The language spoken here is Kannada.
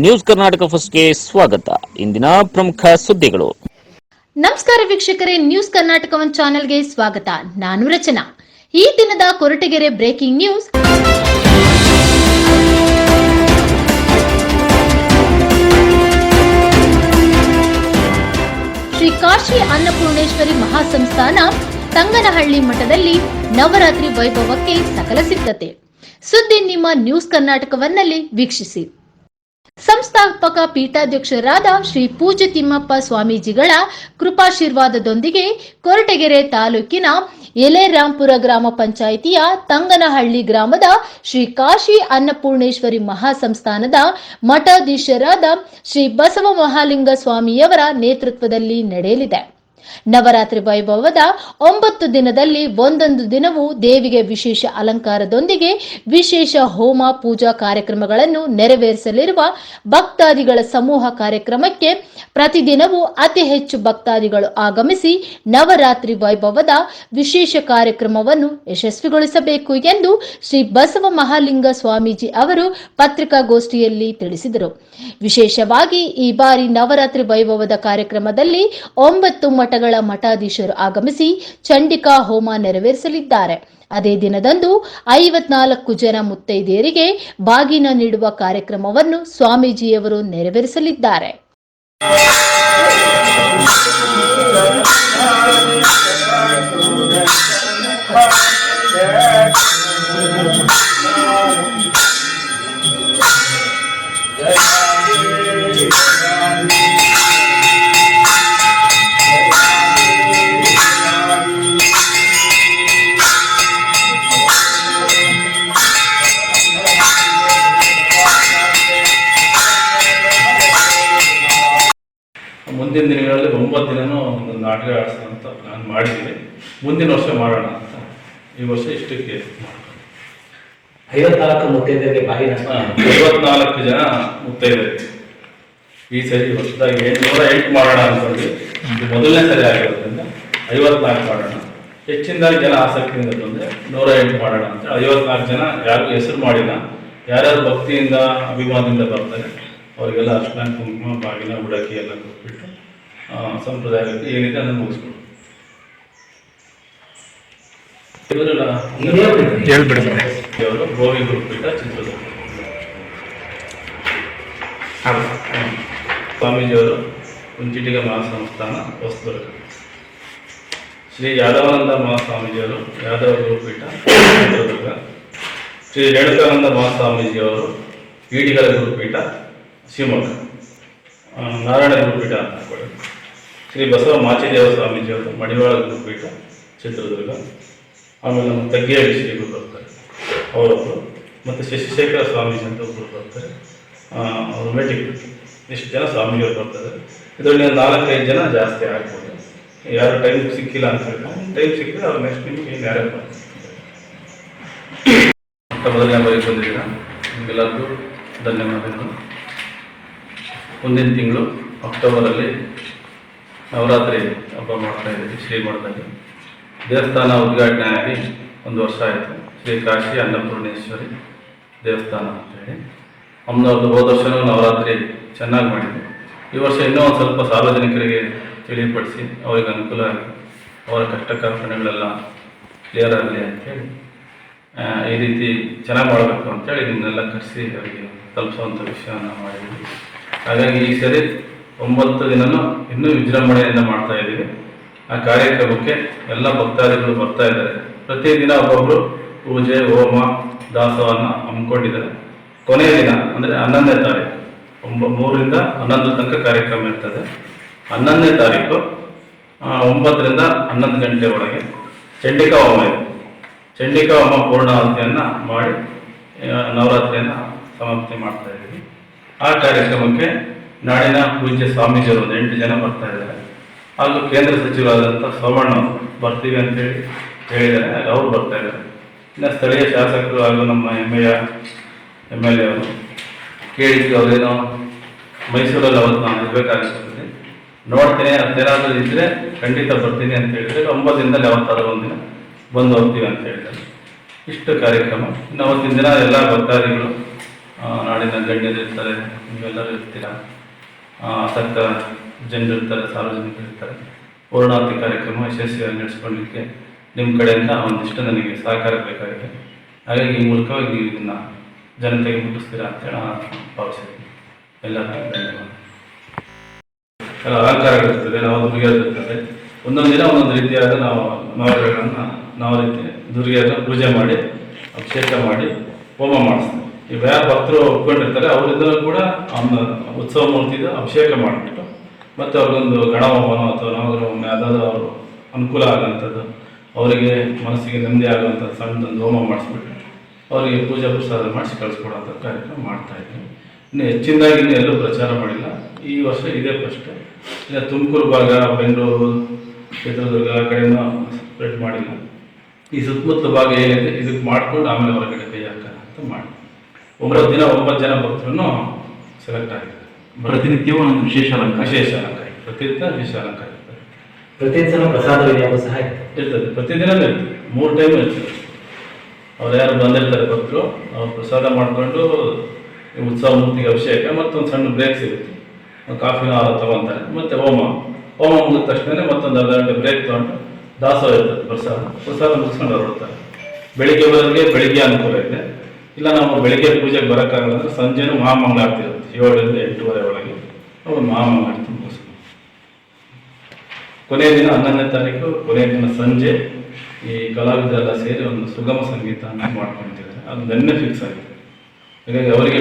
ನ್ಯೂಸ್ ಕರ್ನಾಟಕ ಫಸ್ಟ್ಗೆ ಸ್ವಾಗತ. ಇಂದಿನ ಪ್ರಮುಖ ಸುದ್ದಿಗಳು. ನಮಸ್ಕಾರ ವೀಕ್ಷಕರೇ, ನ್ಯೂಸ್ ಕರ್ನಾಟಕ ಒನ್ ಚಾನೆಲ್ಗೆ ಸ್ವಾಗತ. ನಾನು ರಚನಾ. ಈ ದಿನದ ಕೊರಟಗೆರೆ ಬ್ರೇಕಿಂಗ್ ನ್ಯೂಸ್. ಶ್ರೀ ಕಾಶಿ ಅನ್ನಪೂರ್ಣೇಶ್ವರಿ ಮಹಾಸಂಸ್ಥಾನ, ತಂಗನಹಳ್ಳಿ ಮಠದಲ್ಲಿ ನವರಾತ್ರಿ ವೈಭವಕ್ಕೆ ಸಕಲ ಸಿದ್ಧತೆ. ಸುದ್ದಿ ನಿಮ್ಮ ನ್ಯೂಸ್ ಕರ್ನಾಟಕವನ್ನಲ್ಲಿ ವೀಕ್ಷಿಸಿ. ಸಂಸ್ಥಾಪಕ ಪೀಠಾಧ್ಯಕ್ಷರಾದ ಶ್ರೀ ಪೂಜ್ಯ ತಿಮ್ಮಪ್ಪ ಸ್ವಾಮೀಜಿಗಳ ಕೃಪಾಶೀರ್ವಾದದೊಂದಿಗೆ ಕೊರಟಗೆರೆ ತಾಲೂಕಿನ ಎಲೆರಾಂಪುರ ಗ್ರಾಮ ಪಂಚಾಯಿತಿಯ ತಂಗನಹಳ್ಳಿ ಗ್ರಾಮದ ಶ್ರೀ ಕಾಶಿ ಅನ್ನಪೂರ್ಣೇಶ್ವರಿ ಮಹಾಸಂಸ್ಥಾನದ ಮಠಾಧೀಶರಾದ ಶ್ರೀ ಬಸವ ಮಹಾಲಿಂಗ ಸ್ವಾಮಿಯವರ ನೇತೃತ್ವದಲ್ಲಿ ನಡೆಯಲಿದೆ. ನವರಾತ್ರಿ ವೈಭವದ ಒಂಬತ್ತು ದಿನದಲ್ಲಿ ಒಂದೊಂದು ದಿನವೂ ದೇವಿಗೆ ವಿಶೇಷ ಅಲಂಕಾರದೊಂದಿಗೆ ವಿಶೇಷ ಹೋಮ ಪೂಜಾ ಕಾರ್ಯಕ್ರಮಗಳನ್ನು ನೆರವೇರಿಸಲಿರುವ ಭಕ್ತಾದಿಗಳ ಸಮೂಹ ಕಾರ್ಯಕ್ರಮಕ್ಕೆ ಪ್ರತಿದಿನವೂ ಅತಿ ಹೆಚ್ಚು ಭಕ್ತಾದಿಗಳು ಆಗಮಿಸಿ ನವರಾತ್ರಿ ವೈಭವದ ವಿಶೇಷ ಕಾರ್ಯಕ್ರಮವನ್ನು ಯಶಸ್ವಿಗೊಳಿಸಬೇಕು ಎಂದು ಶ್ರೀ ಬಸವ ಮಹಾಲಿಂಗ ಸ್ವಾಮೀಜಿ ಅವರು ಪತ್ರಿಕಾಗೋಷ್ಠಿಯಲ್ಲಿ ತಿಳಿಸಿದರು. ವಿಶೇಷವಾಗಿ ಈ ಬಾರಿ ನವರಾತ್ರಿ ವೈಭವದ ಕಾರ್ಯಕ್ರಮದಲ್ಲಿ ಒಂಬತ್ತು ಮಠಗಳ ಮಠಾಧೀಶರು ಆಗಮಿಸಿ ಚಂಡಿಕಾ ಹೋಮ ನೆರವೇರಿಸಲಿದ್ದಾರೆ. ಅದೇ ದಿನದಂದು ಐವತ್ನಾಲ್ಕು ಜನ ಮುತ್ತೈದೆಯರಿಗೆ ಬಾಗಿನ ನೀಡುವ ಕಾರ್ಯಕ್ರಮವನ್ನು ಸ್ವಾಮೀಜಿಯವರು ನೆರವೇರಿಸಲಿದ್ದಾರೆ. ಮುಂದಿನ ನಾಟಕ ಆಡಿಸೋಣ ಅಂತ ಪ್ಲಾನ್ ಮಾಡಿದ್ದೀನಿ. ಮುಂದಿನ ವರ್ಷ ಮಾಡೋಣ ಅಂತ. ಈ ವರ್ಷ ಇಷ್ಟಕ್ಕೆ ಐವತ್ನಾಲ್ಕು ಮುತ್ತೈದರಿಗೆ ಬಾಯಿ ಐವತ್ನಾಲ್ಕು ಜನ ಮುತ್ತೈದರಿಗೆ ಈ ಸರಿ ಹೊಸದಾಗಿ ನೂರ ಎಂಟು ಮಾಡೋಣ ಅಂದ್ಕೊಂಡು ಮೊದಲನೇ ಸರಿ ಆಗಿರೋದ್ರಿಂದ ಐವತ್ನಾಲ್ಕು ಮಾಡೋಣ. ಹೆಚ್ಚಿನದಾಗಿ ಜನ ಆಸಕ್ತಿಯಿಂದ ಬಂದರೆ ನೂರ ಎಂಟು ಮಾಡೋಣ ಅಂತ. ಐವತ್ನಾಲ್ಕು ಜನ ಯಾರು ಹೆಸರು ಮಾಡಿಲ್ಲ. ಯಾರ್ಯಾರು ಭಕ್ತಿಯಿಂದ ಅಭಿಮಾನದಿಂದ ಬರ್ತಾರೆ ಅವರಿಗೆಲ್ಲ ಅರ್ಶನ ಕುಂಕುಮ ಬಾಗಿನ ಉಡಕಿ ಎಲ್ಲ ಕೊಟ್ಬಿಟ್ಟು ಆ, ಸಂಪ್ರದಾಯಕ್ಕೆ ಏನಿದೆ ಅದನ್ನು ಮುಗಿಸ್ಕೊಂಡು ಇವರೆಲ್ಲ ಹೇಳ್ಬಿಡಿ ಅವರು ಗೋವಿ ಗುರುಪೀಠ ಚಿತ್ರದುರ್ಗ. ಸ್ವಾಮೀಜಿಯವರು ಕುಂಚಿಟಿಗ ಮಹಾಸಂಸ್ಥಾನ ಹೊಸದುರ್ಗ. ಶ್ರೀ ಯಾದವಾನಂದ ಮಹಾಸ್ವಾಮೀಜಿಯವರು ಯಾದವ ಗುರುಪೀಠ ಚಿತ್ರದುರ್ಗ. ಶ್ರೀ ರೇಣುಕಾನಂದ ಮಹಾಸ್ವಾಮೀಜಿಯವರು ಈಡಿಗಳ ಗುರುಪೀಠ ಶಿವಮೊಗ್ಗ ನಾರಾಯಣ ಗುರುಪೀಠ ಅಂತ ಶ್ರೀ ಬಸವ ಮಾಚಿದೇವ ಸ್ವಾಮೀಜಿಯವರು ಮಡಿವಾಳ ಗುರುಪೀಠ, ಚಿತ್ರದುರ್ಗ. ಆಮೇಲೆ ನಮ್ಮ ತಗ್ಗಿಹಳ್ಳಿ ಶ್ರೀಗಳು ಬರ್ತಾರೆ ಅವರೊಬ್ಬರು ಮತ್ತು ಶಶಿಶೇಖರ ಸ್ವಾಮೀಜಿ ಅಂತ ಒಬ್ಬರು ಬರ್ತಾರೆ. ಅವರು ಇಷ್ಟು ಜನ ಸ್ವಾಮೀಜಿಯವರು ಬರ್ತಾರೆ. ಇದರಲ್ಲಿ ನಾಲ್ಕೈದು ಜನ ಜಾಸ್ತಿ ಆಗ್ಬೋದು. ಯಾರು ಟೈಮ್ ಸಿಕ್ಕಿಲ್ಲ ಅಂತ ಹೇಳ್ತಾರೆ ಟೈಮ್ ಸಿಕ್ಕಿದ್ರೆ ಅವ್ರು ನೆಕ್ಸ್ಟ್ ನಿಮಗೆ ಏನು ಯಾರ್ಯಾರು ಬರ್ತಾರೆ. ಮೊದಲನೇ ಬಾರಿಗೆ ಬಂದಿದ್ದೀರಾ? ನಿಮಗೆಲ್ಲರಿಗೂ ಧನ್ಯವಾದಗಳು. ಮುಂದಿನ ತಿಂಗಳು ಅಕ್ಟೋಬರಲ್ಲಿ ನವರಾತ್ರಿ ಹಬ್ಬ ಮಾಡ್ತಾ ಇದ್ದೀವಿ ಶ್ರೀಮಠದಲ್ಲಿ ದೇವಸ್ಥಾನ ಉದ್ಘಾಟನೆ ಆಗಿ ಒಂದು ವರ್ಷ ಆಯಿತು. ಶ್ರೀ ಕಾಶಿ ಅನ್ನಪೂರ್ಣೇಶ್ವರಿ ದೇವಸ್ಥಾನ ಅಂತೇಳಿ ಅಮ್ಮನವ್ರದ್ದು ಹೋದ ವರ್ಷನೂ ನವರಾತ್ರಿ ಚೆನ್ನಾಗಿ ಮಾಡಿದ್ವಿ ಈ ವರ್ಷ ಇನ್ನೂ ಒಂದು ಸ್ವಲ್ಪ ಸಾರ್ವಜನಿಕರಿಗೆ ತಿಳಿಪಡಿಸಿ ಅವರಿಗೆ ಅನುಕೂಲ ಆಗಿ ಅವರ ಕಷ್ಟ ಕಾರ್ಪಣೆಗಳೆಲ್ಲ ಕ್ಲಿಯರ್ ಆಗಲಿ ಅಂತೇಳಿ ಆ, ಈ ರೀತಿ ಚೆನ್ನಾಗಿ ಮಾಡಬೇಕು ಅಂತೇಳಿ ಇದನ್ನೆಲ್ಲ ಕರೆಸಿ ಅವರಿಗೆ ತಲುಪಿಸುವಂಥ ವಿಷಯವನ್ನು ಮಾಡಿದ್ವಿ. ಹಾಗಾಗಿ ಈ ಸರಿ ಒಂಬತ್ತು ದಿನನೂ ಇನ್ನೂ ವಿಜೃಂಭಣೆಯಿಂದ ಮಾಡ್ತಾ ಇದ್ದೀವಿ. ಆ ಕಾರ್ಯಕ್ರಮಕ್ಕೆ ಎಲ್ಲ ಭಕ್ತಾದಿಗಳು ಬರ್ತಾ ಇದ್ದಾರೆ. ಪ್ರತಿದಿನ ಒಬ್ಬೊಬ್ಬರು ಪೂಜೆ, ಹೋಮ, ದಾಸವನ್ನು ಹಮ್ಮಿಕೊಂಡಿದ್ದಾರೆ. ಕೊನೆಯ ದಿನ, ಅಂದರೆ ಹನ್ನೊಂದನೇ ತಾರೀಕು, ಒಂಬ, ಮೂರರಿಂದ ಹನ್ನೊಂದು ತನಕ ಕಾರ್ಯಕ್ರಮ ಇರ್ತದೆ. ಹನ್ನೊಂದನೇ ತಾರೀಕು ಒಂಬತ್ತರಿಂದ ಹನ್ನೊಂದು ಗಂಟೆ ಒಳಗೆ ಚಂಡಿಕಾ ಹೋಮ ಇದೆ. ಚಂಡಿಕಾ ಹೋಮ ಪೂರ್ಣಾಹುತಿಯನ್ನು ಮಾಡಿ ನವರಾತ್ರಿಯನ್ನು ಸಮಾಪ್ತಿ ಮಾಡ್ತಾ ಇದ್ದೀವಿ. ಆ ಕಾರ್ಯಕ್ರಮಕ್ಕೆ ನಾಡಿನ ಪೂಜ್ಯ ಸ್ವಾಮೀಜಿಯವರು ಒಂದು ಎಂಟು ಜನ ಬರ್ತಾ ಇದ್ದಾರೆ. ಹಾಗೂ ಕೇಂದ್ರ ಸಚಿವರಾದಂಥ ಸೋಮಣ್ಣ ಬರ್ತೀವಿ ಅಂತೇಳಿ ಹೇಳಿದ್ದಾರೆ. ಹಾಗೆ ಅವರು ಬರ್ತಾ ಇದ್ದಾರೆ. ಇನ್ನು ಸ್ಥಳೀಯ ಶಾಸಕರು ಹಾಗೂ ನಮ್ಮ ಎಲ್ ಎಂ ಎಲ್ ಎ ಅವರು ಕೇಳಿದ್ದು ಅವರೇನೋ ಮೈಸೂರಲ್ಲಿ ಅವತ್ತು ನಾನು ಇರಬೇಕಾಗಿರ್ತದೆ. ನೋಡ್ತೀನಿ ಅದೇನಾದರೂ ಇದ್ದರೆ ಖಂಡಿತ ಬರ್ತೀನಿ ಅಂತ ಹೇಳಿದ್ರೆ. ಒಂಬತ್ತು ದಿನದಲ್ಲಿ ಒಂದು ಒಂದಿನ ಬಂದು ಹೋಗ್ತೀವಿ ಅಂತ ಹೇಳ್ತಾರೆ ಇಷ್ಟು ಕಾರ್ಯಕ್ರಮ. ಇನ್ನು ಅವತ್ತಿನ ದಿನ ಎಲ್ಲ ಭಕ್ತಾದಿಗಳು ನಾಡಿನ ಗಣ್ಯರು ಇರ್ತಾರೆ. ನೀವೆಲ್ಲರೂ ಇರ್ತೀರ? ಆಸಕ್ತ ಜನರಿರ್ತಾರೆ ಸಾರ್ವಜನಿಕರಿರ್ತಾರೆ ಪೂರ್ಣಾತಿ ಕಾರ್ಯಕ್ರಮ ಯಶಸ್ವಿಯಾಗಿ ನಡೆಸ್ಕೊಳ್ಳಿಕ್ಕೆ ನಿಮ್ಮ ಕಡೆಯಿಂದ ಒಂದಿಷ್ಟು ನನಗೆ ಸಹಕಾರ ಬೇಕಾಗಿದೆ. ಹಾಗಾಗಿ ಈ ಮೂಲಕವಾಗಿ ನೀವು ಇದನ್ನು ಜನತೆಗೆ ಮುಟ್ಟಿಸ್ತೀರಾ ಅಂತೇಳಿ ಭಾವಿಸಿದ್ದೀನಿ ಎಲ್ಲ ಧನ್ಯವಾದ. ಅಲಂಕಾರಗಳಿರ್ತದೆ ನಾವು ದುರ್ಗಿಯರಿರ್ತದೆ ಒಂದೊಂದು ದಿನ ಒಂದೊಂದು ರೀತಿಯಾದ ನಾವು ನವರಗಳನ್ನು ನಾವು ರೀತಿ ದುರ್ಗಿಯನ್ನು ಪೂಜೆ ಮಾಡಿ, ಅಭಿಷೇಕ ಮಾಡಿ, ಹೋಮ ಮಾಡಿಸ್ತೀವಿ. ಈಗ ಯಾರು ಭಕ್ತರು ಒಪ್ಕೊಂಡಿರ್ತಾರೆ ಅವರಿಂದಲೂ ಕೂಡ ಅವನ ಉತ್ಸವ ಮೂರ್ತಿದ ಅಭಿಷೇಕ ಮಾಡಿಬಿಟ್ಟು, ಮತ್ತು ಅವ್ರಿಗೊಂದು ಗಣಹೋಮನೋ ಅಥವಾ ನವಗ್ರಹವನ್ನು ಯಾವುದಾದ್ರೂ ಅವರು ಅನುಕೂಲ ಆಗೋಂಥದ್ದು ಅವರಿಗೆ ಮನಸ್ಸಿಗೆ ನೆಮ್ಮದಿ ಆಗುವಂಥ ಸಣ್ಣದೊಂದು ಹೋಮ ಮಾಡಿಸ್ಬಿಟ್ಟು ಅವರಿಗೆ ಪೂಜಾ ಪ್ರಸಾದ ಮಾಡಿಸಿ ಕಳಿಸ್ಕೊಡೋಂಥ ಕಾರ್ಯಕ್ರಮ ಮಾಡ್ತಾ ಇದ್ದೀವಿ ಇನ್ನು ಹೆಚ್ಚಿನದಾಗಿ ಇನ್ನೂ ಎಲ್ಲೂ ಪ್ರಚಾರ ಮಾಡಿಲ್ಲ. ಈ ವರ್ಷ ಇದೇ ಫಸ್ಟ್. ಇಲ್ಲ ತುಮಕೂರು ಭಾಗ ಬೆಂಗಳೂರು, ಚಿತ್ರದುರ್ಗ ಆ ಕಡೆನೂ ಸ್ಪ್ರೆಡ್ ಮಾಡಿಲ್ಲ. ಈ ಸುತ್ತಮುತ್ತಲ ಭಾಗ ಏನಿದೆ ಇದಕ್ಕೆ ಮಾಡಿಕೊಂಡು ಆಮೇಲೆ ಹೊರಗಡೆ ಕೈ ಹಾಕೋಣ ಅಂತ ಮಾಡಿ ಒಂಬತ್ತು ದಿನ ಒಂಬತ್ತು ಜನ ಭಕ್ತರನ್ನು ಸೆಲೆಕ್ಟ್ ಆಗಿದ್ದಾರೆ. ಪ್ರತಿನಿತ್ಯವೂ ಒಂದು ವಿಶೇಷ ಅಲಂಕಾರ. ವಿಶೇಷ ಅಲಂಕಾರ. ಪ್ರತಿದಿನ ವಿಶೇಷ ಅಲಂಕಾರ ಇರ್ತದೆ. ಪ್ರತಿ ಸಲ ಪ್ರಸಾದ ವಿನಿಯೋಗ ಸಹ ಇರ್ತದೆ. ಪ್ರತಿದಿನ ಪ್ರತಿದಿನವೂ ಇರ್ತದೆ. ಮೂರು ಟೈಮ್ ಇರ್ತದೆ. ಅವ್ರು ಯಾರು ಬಂದಿರ್ತಾರೆ ಭಕ್ತರು ಅವ್ರು ಪ್ರಸಾದ ಮಾಡಿಕೊಂಡು ಉತ್ಸವ ಮೂರ್ತಿಗೆ ಅಭಿಷೇಕ ಮತ್ತೊಂದು ಸಣ್ಣ ಬ್ರೇಕ್ ಸಿಗುತ್ತೆ. ಕಾಫಿನ ಆಹಾರ ತಗೊಂತಾರೆ ತಗೊತಾರೆ. ಮತ್ತೆ ಹೋಮ. ಹೋಮ ಮುಗಿದ ತಕ್ಷಣ ಮತ್ತೊಂದು ಅರ್ಧ ಗಂಟೆ ಬ್ರೇಕ್ ತಗೊಂಡು ದಾಸೋಹ ಇರ್ತದೆ ಪ್ರಸಾದ. ಪ್ರಸಾದ ಮುಗಿಸ್ಕೊಂಡು ಹೊರಡ್ತಾರೆ. ಬೆಳಿಗ್ಗೆ ಬರೋರಿಗೆ ಬೆಳಿಗ್ಗೆ ಅನುಕೂಲ ಇದೆ. ಇಲ್ಲ, ನಾವು ಬೆಳಗ್ಗೆ ಪೂಜೆಗೆ ಬರೋಕ್ಕಾಗಲ್ಲ ಅಂದರೆ ಸಂಜೆನೂ ಮಹಾಮಂಗಳಾರತಿ ಇರುತ್ತೆ. ಏಳರಿಂದ ಎಂಟೂವರೆ ಒಳಗೆ. ಅವರು ಮಹಾಮಂಗಳಾರತಿ ಮುಗಿಸ್ಕೊಂಡು ಕೊನೆಯ ದಿನ ಹನ್ನೊಂದನೇ ತಾರೀಕು, ಕೊನೆಯ ದಿನ ಸಂಜೆ ಈ ಕಲಾವಿದರೆಲ್ಲ ಸೇರಿ ಒಂದು ಸುಗಮ ಸಂಗೀತ ಮಾಡ್ಕೊಂತಿದ್ದಾರೆ ಅದು ನೆನ್ನೆ ಫಿಕ್ಸ್ ಆಗಿದೆ. ಹಾಗಾಗಿ ಅವರಿಗೆ